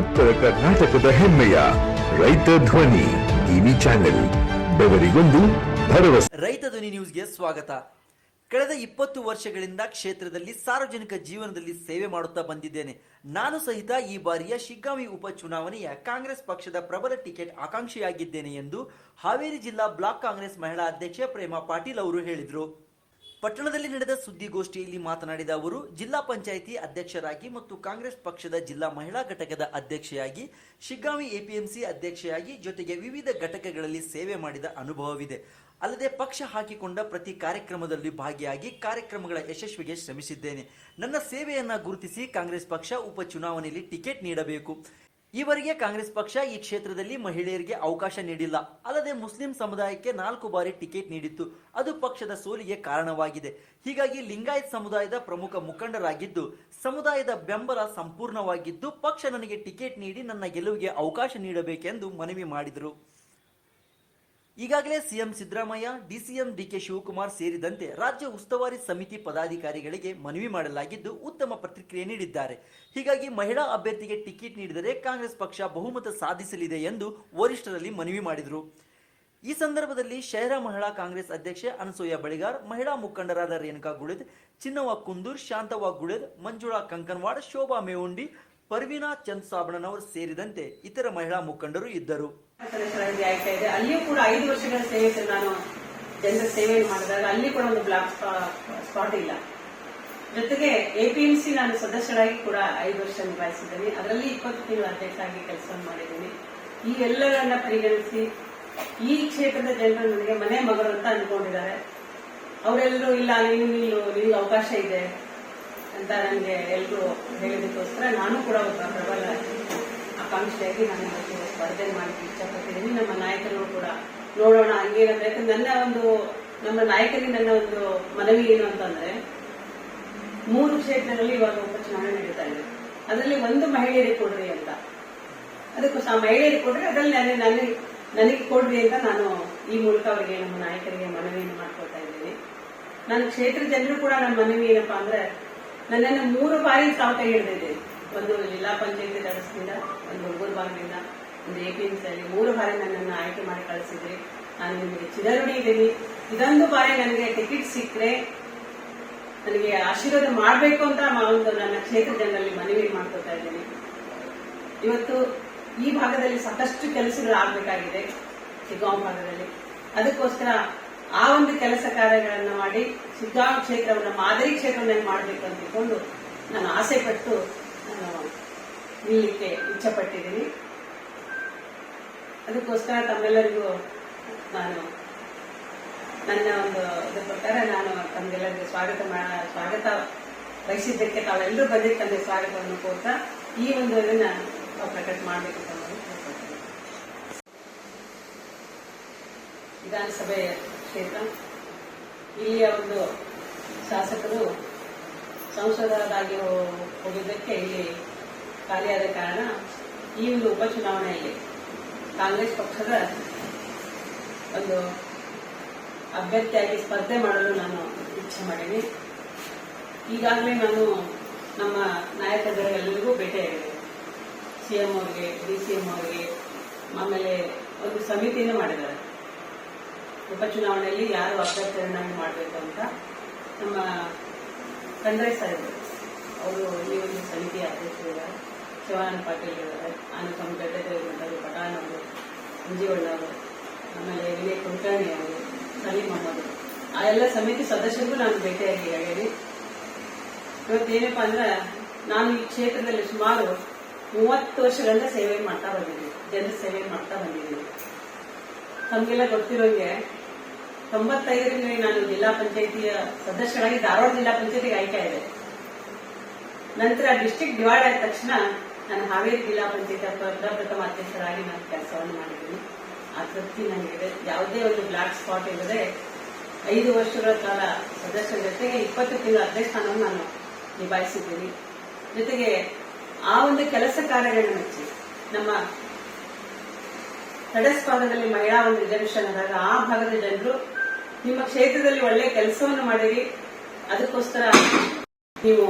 ಉತ್ತರ ಕರ್ನಾಟಕದ ಹೆಮ್ಮೆಯ ರೈತ ಧ್ವನಿ ಟಿವಿ ಚಾನೆಲ್, ಬೆವರಿಗೊಂದು ಭರವಸೆ. ರೈತ ಧ್ವನಿ ನ್ಯೂಸ್ಗೆ ಸ್ವಾಗತ. ಕಳೆದ ಇಪ್ಪತ್ತು ವರ್ಷಗಳಿಂದ ಕ್ಷೇತ್ರದಲ್ಲಿ ಸಾರ್ವಜನಿಕ ಜೀವನದಲ್ಲಿ ಸೇವೆ ಮಾಡುತ್ತಾ ಬಂದಿದ್ದೇನೆ. ನಾನು ಸಹಿತ ಈ ಬಾರಿಯ ಶಿಗ್ಗಾವಿ ಉಪಚುನಾವಣೆಯ ಕಾಂಗ್ರೆಸ್ ಪಕ್ಷದ ಪ್ರಬಲ ಟಿಕೆಟ್ ಆಕಾಂಕ್ಷಿಯಾಗಿದ್ದೇನೆ ಎಂದು ಹಾವೇರಿ ಜಿಲ್ಲಾ ಬ್ಲಾಕ್ ಕಾಂಗ್ರೆಸ್ ಮಹಿಳಾ ಅಧ್ಯಕ್ಷೆ ಪ್ರೇಮಾ ಪಾಟೀಲ್ ಅವರು ಹೇಳಿದರು. ಪಟ್ಟಣದಲ್ಲಿ ನಡೆದ ಸುದ್ದಿಗೋಷ್ಠಿಯಲ್ಲಿ ಮಾತನಾಡಿದ ಅವರು, ಜಿಲ್ಲಾ ಪಂಚಾಯಿತಿ ಅಧ್ಯಕ್ಷರಾಗಿ ಮತ್ತು ಕಾಂಗ್ರೆಸ್ ಪಕ್ಷದ ಜಿಲ್ಲಾ ಮಹಿಳಾ ಘಟಕದ ಅಧ್ಯಕ್ಷೆಯಾಗಿ, ಶಿಗ್ಗಾಂವಿ ಎಪಿಎಂಸಿ ಅಧ್ಯಕ್ಷೆಯಾಗಿ ಜೊತೆಗೆ ವಿವಿಧ ಘಟಕಗಳಲ್ಲಿ ಸೇವೆ ಮಾಡಿದ ಅನುಭವವಿದೆ. ಅಲ್ಲದೆ ಪಕ್ಷ ಹಾಕಿಕೊಂಡ ಪ್ರತಿ ಕಾರ್ಯಕ್ರಮದಲ್ಲಿ ಭಾಗಿಯಾಗಿ ಕಾರ್ಯಕ್ರಮಗಳ ಯಶಸ್ವಿಗೆ ಶ್ರಮಿಸಿದ್ದೇನೆ. ನನ್ನ ಸೇವೆಯನ್ನು ಗುರುತಿಸಿ ಕಾಂಗ್ರೆಸ್ ಪಕ್ಷ ಉಪಚುನಾವಣೆಯಲ್ಲಿ ಟಿಕೆಟ್ ನೀಡಬೇಕು. ಈವರೆಗೆ ಕಾಂಗ್ರೆಸ್ ಪಕ್ಷ ಈ ಕ್ಷೇತ್ರದಲ್ಲಿ ಮಹಿಳೆಯರಿಗೆ ಅವಕಾಶ ನೀಡಿಲ್ಲ. ಅಲ್ಲದೆ ಮುಸ್ಲಿಂ ಸಮುದಾಯಕ್ಕೆ ನಾಲ್ಕು ಬಾರಿ ಟಿಕೆಟ್ ನೀಡಿತ್ತು. ಅದು ಪಕ್ಷದ ಸೋಲಿಗೆ ಕಾರಣವಾಗಿದೆ. ಹೀಗಾಗಿ ಲಿಂಗಾಯತ್ ಸಮುದಾಯದ ಪ್ರಮುಖ ಮುಖಂಡರಾಗಿದ್ದು, ಸಮುದಾಯದ ಬೆಂಬಲ ಸಂಪೂರ್ಣವಾಗಿದ್ದು ಪಕ್ಷ ನನಗೆ ಟಿಕೆಟ್ ನೀಡಿ ನನ್ನ ಗೆಲುವಿಗೆ ಅವಕಾಶ ನೀಡಬೇಕೆಂದು ಮನವಿ ಮಾಡಿದರು. ಈಗಾಗಲೇ CM Siddaramaiah, DCM DK Shivakumar ಸೇರಿದಂತೆ ರಾಜ್ಯ ಉಸ್ತುವಾರಿ ಸಮಿತಿ ಪದಾಧಿಕಾರಿಗಳಿಗೆ ಮನವಿ ಮಾಡಲಾಗಿದ್ದು ಉತ್ತಮ ಪ್ರತಿಕ್ರಿಯೆ ನೀಡಿದ್ದಾರೆ. ಹೀಗಾಗಿ ಮಹಿಳಾ ಅಭ್ಯರ್ಥಿಗೆ ಟಿಕೆಟ್ ನೀಡಿದರೆ ಕಾಂಗ್ರೆಸ್ ಪಕ್ಷ ಬಹುಮತ ಸಾಧಿಸಲಿದೆ ಎಂದು ವರಿಷ್ಠರಲ್ಲಿ ಮನವಿ ಮಾಡಿದರು. ಈ ಸಂದರ್ಭದಲ್ಲಿ ಶಹರ ಮಹಿಳಾ ಕಾಂಗ್ರೆಸ್ ಅಧ್ಯಕ್ಷೆ ಅನಸೂಯ ಬಳಿಗಾರ್, ಮಹಿಳಾ ಮುಖಂಡರಾದ ರೇಣುಕಾ ಗುಳಿದ್ ಚಿನ್ನವ ಕುಂದೂರ್, ಶಾಂತವ್ವ ಗುಳಿದ್ ಮಂಜುಳಾ ಕಂಕನ್ವಾಡ್, ಶೋಭಾ ಮೇವುಂಡಿ ಪರ್ವೀನಾ ಚಂದ್ ಸಾಬಣ್ಣನವರು ಸೇರಿದಂತೆ ಇತರ ಮಹಿಳಾ ಮುಖಂಡರು ಇದ್ದರು. ಅಲ್ಲಿಯೂ ಕೂಡ ಐದು ವರ್ಷಗಳ ಸೇವೆ ನಾನು ಜನರ ಸೇವೆ ಮಾಡಿದಾಗ ಅಲ್ಲಿ ಕೂಡ ಒಂದು ಬ್ಲಾಕ್ ಸ್ಪಾಟ್ ಇಲ್ಲ. ಜೊತೆಗೆ ಎಪಿಎಂಸಿ ನಾನು ಸದಸ್ಯರಾಗಿ ಕೂಡ ಐದು ವರ್ಷ ನಿಭಾಯಿಸಿದ್ದೀನಿ. ಅದರಲ್ಲಿ ಇಪ್ಪತ್ತು ತಿಂಗಳ ಅಧ್ಯಕ್ಷ ಆಗಿ ಕೆಲಸ ಮಾಡಿದ್ದೀನಿ. ಈ ಎಲ್ಲರನ್ನ ಪರಿಗಣಿಸಿ ಈ ಕ್ಷೇತ್ರದ ಜನರು ನನಗೆ ಮನೆ ಮಗರು ಅಂತ ಅಂದ್ಕೊಂಡಿದ್ದಾರೆ. ಅವರೆಲ್ಲರೂ, ಇಲ್ಲ, ನೀನು ನೀನು ನಿನ್ಗೆ ಅವಕಾಶ ಇದೆ. ಅಂತ ನನಗೆ ಎಲ್ಲರೂ ಹೇಳಿದಕ್ಕೋಸ್ಕರ ನಾನು ಕೂಡ ಒಬ್ಬ ಪ್ರಬಲ ಆಕಾಂಕ್ಷೆಯಾಗಿ ನಾನು ಇವತ್ತು ಸ್ಪರ್ಧೆ ಮಾಡಲಿಕ್ಕೆ ಇಷ್ಟಪಟ್ಟಿದ್ದೀನಿ ನಮ್ಮ ನಾಯಕರು ಕೂಡ ನೋಡೋಣ ಹಂಗೇನಂದ್ರೆ, ಯಾಕಂದ್ರೆ ನನ್ನ ಒಂದು, ನಮ್ಮ ನಾಯಕರಿಗೆ ನನ್ನ ಒಂದು ಮನವಿ ಏನು ಅಂತಂದ್ರೆ, ಮೂರು ಕ್ಷೇತ್ರಗಳಲ್ಲಿ ಇವಾಗ ಉಪಚುನಾವಣೆ ನಡೀತಾ ಇದೆ. ಅದರಲ್ಲಿ ಒಂದು ಮಹಿಳೆಯರಿಗೆ ಕೊಡ್ರಿ ಅಂತ. ಅದಕ್ಕೋಸ್ಕರ ಮಹಿಳೆಯರಿಗೆ ಕೊಡ್ರಿ, ಅದರಲ್ಲಿ ನನಗೆ ನನಗೆ ನನಗೆ ಕೊಡ್ರಿ ಅಂತ ನಾನು ಈ ಮೂಲಕ ಅವರಿಗೆ, ನಮ್ಮ ನಾಯಕರಿಗೆ ಮನವಿಯನ್ನು ಮಾಡ್ಕೊಳ್ತಾ ಇದ್ದೀನಿ. ನನ್ನ ಕ್ಷೇತ್ರ ಜನರು ಕೂಡ ನನ್ನ ಮನವಿ ಏನಪ್ಪಾ ಅಂದ್ರೆ ನನ್ನನ್ನು ಮೂರು ಬಾರಿ ಸಾವಿರ ಹಿಡಿದಿದೆ. ಒಂದು ಜಿಲ್ಲಾ ಪಂಚಾಯತಿ ದಳಸದಿಂದ ಒಂದು ಭಾಗದಿಂದ, ಒಂದು ಸಿ ಅಲ್ಲಿ ಮೂರು ಬಾರಿ ನನ್ನನ್ನು ಆಯ್ಕೆ ಮಾಡಿ ಕಳಿಸಿದ್ರಿ ನಾನು ನಿಮಗೆ ಚಿದರುಡಿ ಇದ್ದೀನಿ. ಇದೊಂದು ಬಾರಿ ನನಗೆ ಟಿಕೆಟ್ ಸಿಕ್ಕರೆ ನನಗೆ ಆಶೀರ್ವಾದ ಮಾಡಬೇಕು ಅಂತ ಒಂದು ನನ್ನ ಕ್ಷೇತ್ರ ಜನರಲ್ಲಿ ಮನವಿ ಮಾಡ್ಕೊತಾ ಇದ್ದೀನಿ. ಇವತ್ತು ಈ ಭಾಗದಲ್ಲಿ ಸಾಕಷ್ಟು ಕೆಲಸಗಳು ಆಗಬೇಕಾಗಿದೆ. ಶಿಗ್ಗಾಂವ್ ಭಾಗದಲ್ಲಿ. ಅದಕ್ಕೋಸ್ಕರ ಆ ಒಂದು ಕೆಲಸ ಕಾರ್ಯಗಳನ್ನ ಮಾಡಿ ಶಿಗ್ಗಾಂವ್ ಕ್ಷೇತ್ರವನ್ನ ಮಾದರಿ ಕ್ಷೇತ್ರವನ್ನ ಮಾಡಬೇಕು ಅಂತಿಕೊಂಡು ನಾನು ಆಸೆ ಪಟ್ಟು ನಾನು ನಿಲ್ಲಕ್ಕೆ ಇಚ್ಛಪಟ್ಟಿದ್ದೀನಿ ಅದಕ್ಕೋಸ್ಕರ ತಮ್ಮೆಲ್ಲರಿಗೂ ನಾನು ನನ್ನ ಒಂದು ಇದ್ರ ಪ್ರಕಾರ ನಾನು ತಮಗೆಲ್ಲರಿಗೂ ಸ್ವಾಗತ ಸ್ವಾಗತ ಬಯಸಿದ್ದಕ್ಕೆ ತಾವೆಲ್ಲರೂ ಬಂದಿದ್ದು ತಮಗೆ ಸ್ವಾಗತವನ್ನು ಕೋರ್ತಾ ಈ ಒಂದು ಇದನ್ನ ಪ್ರಕಟ ಮಾಡಬೇಕು ಅಂತ ನಾನು ಕೇಳ್ಕೊಳ್ತೀನಿ. ವಿಧಾನಸಭೆ ಕ್ಷೇತ್ರ ಇಲ್ಲಿಯ ಒಂದು ಶಾಸಕರು ಸಂಸದರಾಗಿ ಹೋಗಿದ್ದಕ್ಕೆ ಇಲ್ಲಿ ಖಾಲಿಯಾದ ಕಾರಣ ಈ ಒಂದು ಉಪಚುನಾವಣೆಯಲ್ಲಿ ಕಾಂಗ್ರೆಸ್ ಪಕ್ಷದ ಒಂದು ಅಭ್ಯರ್ಥಿಯಾಗಿ ಸ್ಪರ್ಧೆ ಮಾಡಲು ನಾನು ಇಚ್ಛೆ ಮಾಡೀನಿ. ಈಗಾಗಲೇ ನಾನು ನಮ್ಮ ನಾಯಕರೆಲ್ಲರಿಗೂ ಭೇಟಿಯಾಗಿದೆ ಸಿಎಂ ಅವರಿಗೆ, ಡಿ ಸಿ ಎಂ ಅವರಿಗೆ, ಆಮೇಲೆ ಒಂದು ಸಮಿತಿಯನ್ನು ಮಾಡಿದ್ದಾರೆ. ಉಪಚುನಾವಣೆಯಲ್ಲಿ ಯಾರು ಅಭ್ಯರ್ಥಿಯನ್ನಾಗಿ ಮಾಡಬೇಕು ಅಂತ ನಮ್ಮ ಖಂಡ್ರೆ ಸಾಹೇಬರು ಅವರು. ಈ ಒಂದು ಸಮಿತಿಯ ಅಧ್ಯಕ್ಷರಿದ್ದಾರೆ ಶಿವಾನಂದ ಪಾಟೀಲ್ ಇದ್ದಾರೆ. ಅನುಪಮ್ ಗಡ್ಡೆದೇವರು ಪಠಾಣ್ ಅವರು ಸಂಜೀವಣ್ಣ ಅವರು, ಆಮೇಲೆ ವಿನಯ್ ಕುಲಕರ್ಣಿ ಅವರು ಸಲೀಂ ಅಹಮದ್ ಆ ಎಲ್ಲ ಸಮಿತಿ ಸದಸ್ಯರಿಗೂ ನಾನು ಭೇಟಿಯಾಗಿ ಹೇಳಿ ಇವತ್ತೇನಪ್ಪ ಅಂದ್ರೆ ನಾನು ಈ ಕ್ಷೇತ್ರದಲ್ಲಿ ಸುಮಾರು ಮೂವತ್ತು ವರ್ಷಗಳಿಂದ ಸೇವೆ ಮಾಡ್ತಾ ಬಂದಿದ್ದೀನಿ. ಜನರ ಸೇವೆ ಮಾಡ್ತಾ ಬಂದಿದ್ದೀನಿ. ತಮಗೆಲ್ಲ ಗೊತ್ತಿರೋಂಗೆ ತೊಂಬತ್ತೈದರಲ್ಲಿ ನಾನು ಜಿಲ್ಲಾ ಪಂಚಾಯತಿಯ ಸದಸ್ಯರಾಗಿ ಧಾರವಾಡ ಜಿಲ್ಲಾ ಪಂಚಾಯತಿಗೆ ಆಯ್ಕೆ ಆಗಿದೆ. ನಂತರ ಡಿಸ್ಟಿಕ್ ಡಿವೈಡ್ ಆದ ತಕ್ಷಣ ನಾನು ಹಾವೇರಿ ಜಿಲ್ಲಾ ಪಂಚಾಯತ್ ಪ್ರಥಮ ಅಧ್ಯಕ್ಷರಾಗಿ ನಾನು ಕೆಲಸವನ್ನು ಮಾಡಿದ್ದೀನಿ. ಆ ತೃಪ್ತಿ ನನಗಿದೆ. ಯಾವುದೇ ಒಂದು ಬ್ಲಾಕ್ ಸ್ಪಾಟ್ ಇಲ್ಲದೆ ಐದು ವರ್ಷಗಳ ಕಾಲ ಸದಸ್ಯರ ಜೊತೆಗೆ ಇಪ್ಪತ್ತು ತಿಂಗಳ ಅಧ್ಯಕ್ಷ ಸ್ಥಾನವನ್ನು ನಾನು ನಿಭಾಯಿಸಿದ್ದೀನಿ. ಜೊತೆಗೆ ಆ ಒಂದು ಕೆಲಸ ಕಾರ್ಯಗಳನ್ನು ಮೆಚ್ಚಿ ನಮ್ಮ ತಡಸ್ಪಾದದಲ್ಲಿ ಮಹಿಳಾ ಒಂದು ರಿಸರ್ವೇಷನ್ ಆದಾಗ ಆ ಭಾಗದ ಜನರು ನಿಮ್ಮ ಕ್ಷೇತ್ರದಲ್ಲಿ ಒಳ್ಳೆ ಕೆಲಸವನ್ನು ಮಾಡಿರಿ. ಅದಕ್ಕೋಸ್ಕರ ನೀವು